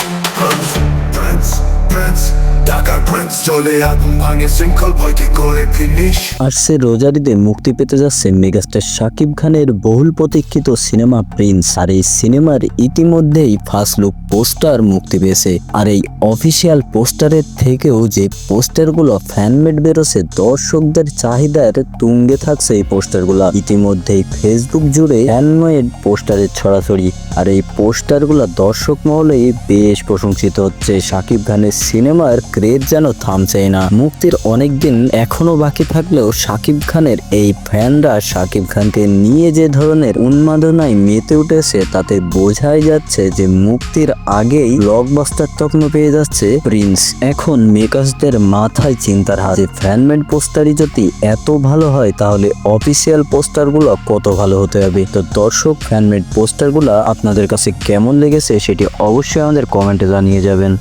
Dance, dance. চলে আগুন ভাঙে আসছে রোজারিতে মুক্তি পেতে যাচ্ছে মেগাস্টার শাকিব খানের বহুল প্রতীক্ষিত সিনেমা প্রিন্স। আর এই সিনেমার ইতিমধ্যেই ফার্স্ট লুক পোস্টার মুক্তি পেয়েছে। আর এই অফিসিয়াল পোস্টারের থেকেও যে পোস্টারগুলো ফ্যানমেড বেরোছে, দর্শকদের চাহিদার তুঙ্গে থাকছে এই পোস্টারগুলো ইতিমধ্যেই ফেসবুক জুড়ে ফ্যানমেড পোস্টারের ছড়াছড়ি। আর এই পোস্টারগুলো দর্শক মহলে বেশ প্রশংসিত হচ্ছে। শাকিব খানের সিনেমার ক্রেজ যেন থামছেই না। মুক্তির অনেক দিন এখনও বাকি থাকলেও শাকিব খানের এই ফ্যানরা শাকিব খানকে নিয়ে যে ধরনের উন্মাদনায় মেতে উঠেছে, তাতে বোঝাই যাচ্ছে যে মুক্তির আগেই ব্লকবাস্টার তখন পেয়ে যাচ্ছে প্রিন্স। এখন মেকার্সদের মাথায় চিন্তার হাত। ফ্যানমেড পোস্টারই যদি এত ভালো হয়, তাহলে অফিসিয়াল পোস্টারগুলো কত ভালো হতে হবে? তো দর্শক, ফ্যানমেড পোস্টারগুলো আপনাদের কাছে কেমন লেগেছে, সেটি অবশ্যই আমাদের কমেন্টে জানিয়ে যাবেন।